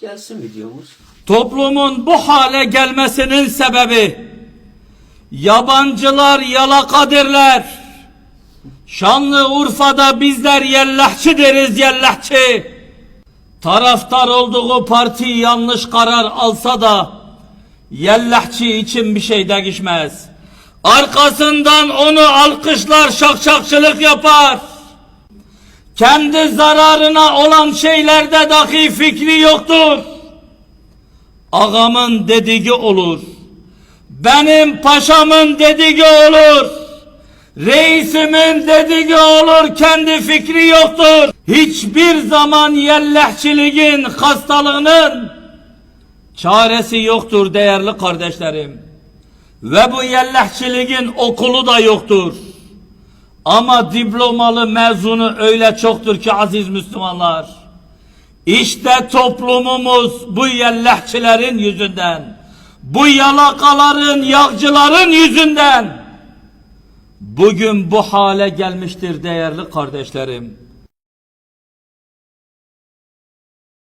Gelsin videomuz. Toplumun bu hale gelmesinin sebebi yabancılar yalakadirler. Şanlıurfa'da bizler yellahçı deriz yellahçı. Taraftar olduğu parti yanlış karar alsa da yellahçı için bir şey değişmez. Arkasından onu alkışlar şakşakçılık yapar. Kendi zararına olan şeylerde dahi fikri yoktur. Ağamın dediği olur. Benim paşamın dediği olur. Reisimin dediği olur. Kendi fikri yoktur. Hiçbir zaman yellehçiliğin hastalığının çaresi yoktur değerli kardeşlerim. Ve bu yellehçiliğin okulu da yoktur. Ama diplomalı mezunu öyle çoktur ki aziz Müslümanlar. İşte toplumumuz bu yellehçilerin yüzünden, bu yalakaların, yağcıların yüzünden bugün bu hale gelmiştir değerli kardeşlerim.